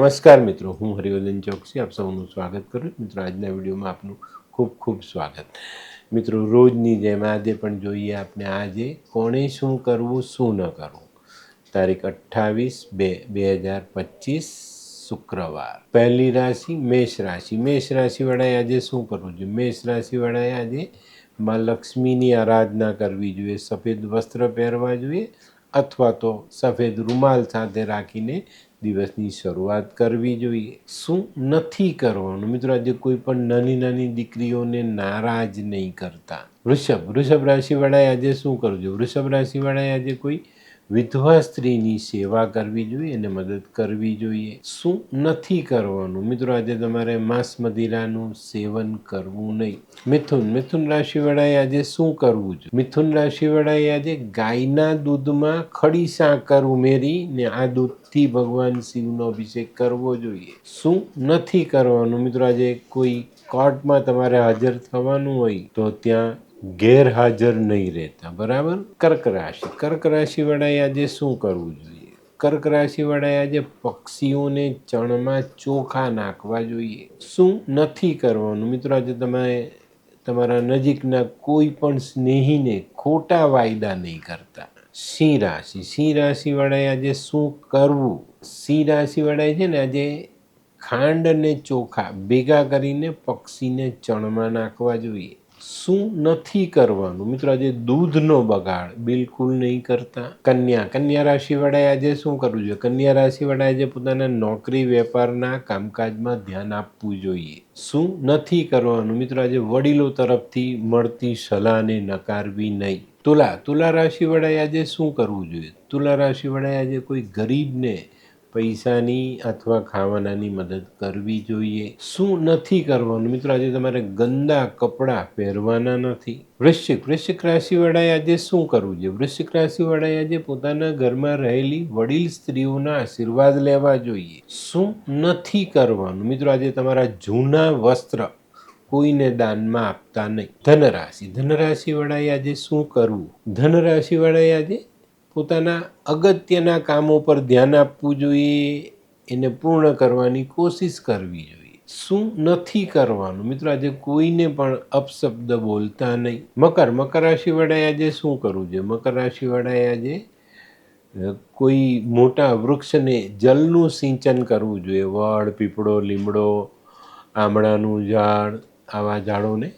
નમસ્કાર મિત્રો હું હરિવર્ધન ચોકસી આપ સૌનું સ્વાગત કરું છું. મિત્રો આજના વિડીયોમાં આપનું ખૂબ ખૂબ સ્વાગત મિત્રો રોજની જેમ આજે પણ જોઈએ આપણે આજે કોણે શું કરવું શું ન કરવું તારીખ અઠ્ઠાવીસ બે બે હજાર પચીસ શુક્રવાર પહેલી રાશિ મેષ રાશિ મેષ રાશિવાળાએ આજે શું કરવું જોઈએ મેષ રાશિવાળાએ આજે માં લક્ષ્મીની આરાધના કરવી જોઈએ સફેદ વસ્ત્ર પહેરવા જોઈએ અથવા તો સફેદ રૂમાલ સાથે રાખીને દિવસની શરૂઆત કરવી જોઈએ. શું નથી કરવાનું? મિત્રો, આજે કોઈ પણ નાની નાની દીકરીઓને નારાજ નહીં કરતા. વૃષભ વૃષભ રાશિવાળાએ આજે શું કરવું જોઈએ વૃષભ રાશિવાળાએ આજે કોઈ વિધવા સ્ત્રીની સેવા કરવી જોઈએ અને મદદ કરવી જોઈએ. શું નથી કરવાનું? મિત્રો, આજે તમારે માંસ મદિરાનું સેવન કરવું નહીં. મિથુન મિથુન રાશિવાળાએ આજે શું કરવું જોઈએ? મિથુન રાશિવાળાએ આજે ગાયના દૂધમાં ખડી સાકર ઉમેરી ને આ દૂધથી ભગવાન શિવનો અભિષેક કરવો જોઈએ. શું નથી કરવાનું? મિત્રો, આજે કોઈ કોર્ટમાં તમારે હાજર થવાનું હોય તો ત્યાં ગેરહાજર નહીં રહેતા, બરાબર? કર્ક રાશિ. કર્ક રાશિવાળાએ આજે શું કરવું જોઈએ? કર્ક રાશિવાળાએ આજે પક્ષીઓને ચણમાં ચોખા નાખવા જોઈએ. શું નથી કરવાનું? મિત્રો, આજે તમે તમારા નજીકના કોઈ પણ સ્નેહીને ખોટા વાયદા નહીં કરતા. સિંહ રાશિ. સિંહ રાશિવાળાએ આજે શું કરવું? સિંહ રાશિવાળાએ છે ને આજે ખાંડ અને ચોખા ભેગા કરીને પક્ષીને ચણમાં નાખવા જોઈએ. શું નથી કરવાનું? મિત્રો, આજે દૂધનો બગાડ બિલકુલ નહીં કરતા. કન્યા કન્યા રાશિવાળાએ આજે શું કરવું જોઈએ? કન્યા રાશિવાળાએ આજે પોતાના નોકરી, વેપારના કામકાજમાં ધ્યાન આપવું જોઈએ. શું નથી કરવાનું? મિત્રો, આજે વડીલો તરફથી મળતી સલાહને નકારવી નહીં. તુલા તુલા રાશિવાળાએ આજે શું કરવું જોઈએ? તુલા રાશિવાળાએ આજે કોઈ ગરીબને પૈસાની અથવા ખાવાનાની મદદ કરવી જોઈએ. શું નથી કરવાનું? મિત્રો, આજે તમારે ગંદા કપડાં પહેરવાના નથી. વૃશ્ચિક વૃશ્ચિક રાશિવાળાએ આજે શું કરવું જોઈએ? વૃશ્ચિક રાશિવાળાએ આજે પોતાના ઘરમાં રહેલી વડીલ સ્ત્રીઓના આશીર્વાદ લેવા જોઈએ. શું નથી કરવાનું? મિત્રો, આજે તમારા જૂના વસ્ત્ર કોઈને દાનમાં આપતા નહીં. ધનરાશિ, ધનરાશિવાળાએ આજે શું કરવું? ધનરાશિવાળાએ આજે પોતાના અગત્યના કામો પર ધ્યાન આપવું જોઈએ, એને પૂર્ણ કરવાની કોશિશ કરવી જોઈએ. શું નથી કરવાનું? મિત્રો, આજે કોઈને પણ અપશબ્દ બોલતા નહીં. મકર મકર રાશિવાળાએ આજે શું કરવું જોઈએ? મકર રાશિવાળાએ આજે કોઈ મોટા વૃક્ષને જલનું સિંચન કરવું જોઈએ. વડ, પીપળો, લીમડો, આમળાનું ઝાડ, આવા ઝાડોને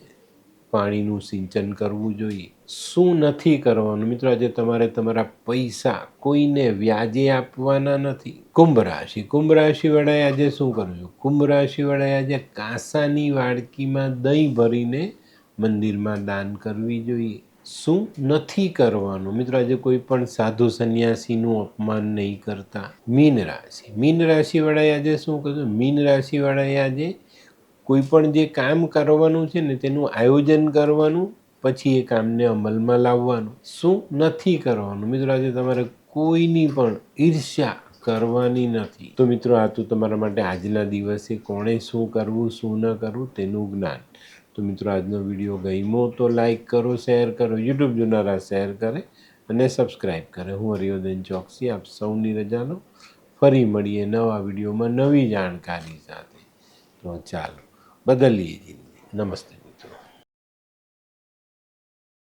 પાણીનું સિંચન કરવું જોઈએ. શું નથી કરવાનું? મિત્રો, આજે તમારે તમારા પૈસા કોઈને વ્યાજે આપવાના નથી. કુંભ રાશિ. કુંભ રાશિવાળાએ આજે શું કરવું જોઈએ કુંભ રાશિવાળાએ આજે કાંસાની વાડકીમાં દહીં ભરીને મંદિરમાં દાન કરવી જોઈએ. શું નથી કરવાનું? મિત્રો, આજે કોઈ પણ સાધુ સંન્યાસીનું અપમાન નહીં કરતા. મીન રાશિ. મીન રાશિવાળાએ આજે શું કરશું મીન રાશિવાળાએ આજે કોઈ પણ જે કામ કરવાનું છે ને, તેનું આયોજન કરવાનું પછી એ કામને અમલમાં લાવવાનું. શું નથી કરવાનું? મિત્રો, આજે તમારે કોઈની પણ ઈર્ષ્યા કરવાની નથી. તો મિત્રો, આ તો તમારા માટે આજના દિવસે કોણે શું કરવું, શું ન કરવું તેનું જ્ઞાન. તો મિત્રો, આજનો વીડિયો ગમ્યો તો લાઈક કરો, શેર કરો, યુટ્યુબ જોનારા શેર કરે અને સબસ્ક્રાઈબ કરે. હું હરિયોદન ચોકસી, આપ સૌની રજાનો ફરી મળીએ નવા વિડીયોમાં નવી જાણકારી સાથે. તો ચાલો, બદલીએ જિંદગી. નમસ્તે.